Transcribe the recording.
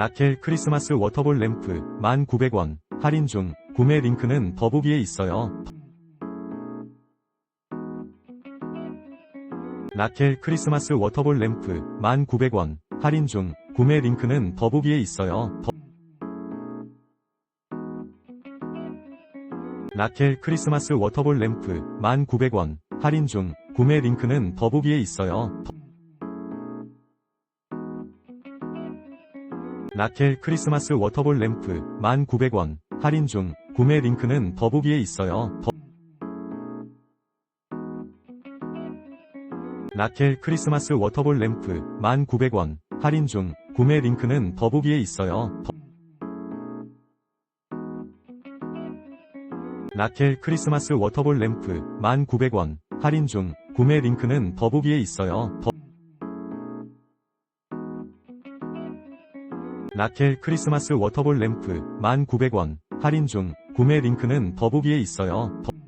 라켈 크리스마스 워터볼 램프 1,900원 할인 중 구매 링크는 더보기에 있어요. 라켈 크리스마스 워터볼 램프 1,900원 할인 중 구매 링크는 더보기에 있어요. 더- 라켈 크리스마스 워터볼 램프 1,900원 할인 중 구매 링크는 더보기에 있어요. 더- 라켈 크리스마스 워터볼 램프 1,900원 할인 중 구매 링크는 더보기에 있어요. 더- 라켈 크리스마스 워터볼 램프 1,900원 할인 중 구매 링크는 더보기에 있어요. 더- 라켈 크리스마스 워터볼 램프 1,900원 할인 중 구매 링크는 더보기에 있어요. 더- 라켈 크리스마스 워터볼 램프 1,900원 할인 중 구매 링크는 더보기에 있어요. 더-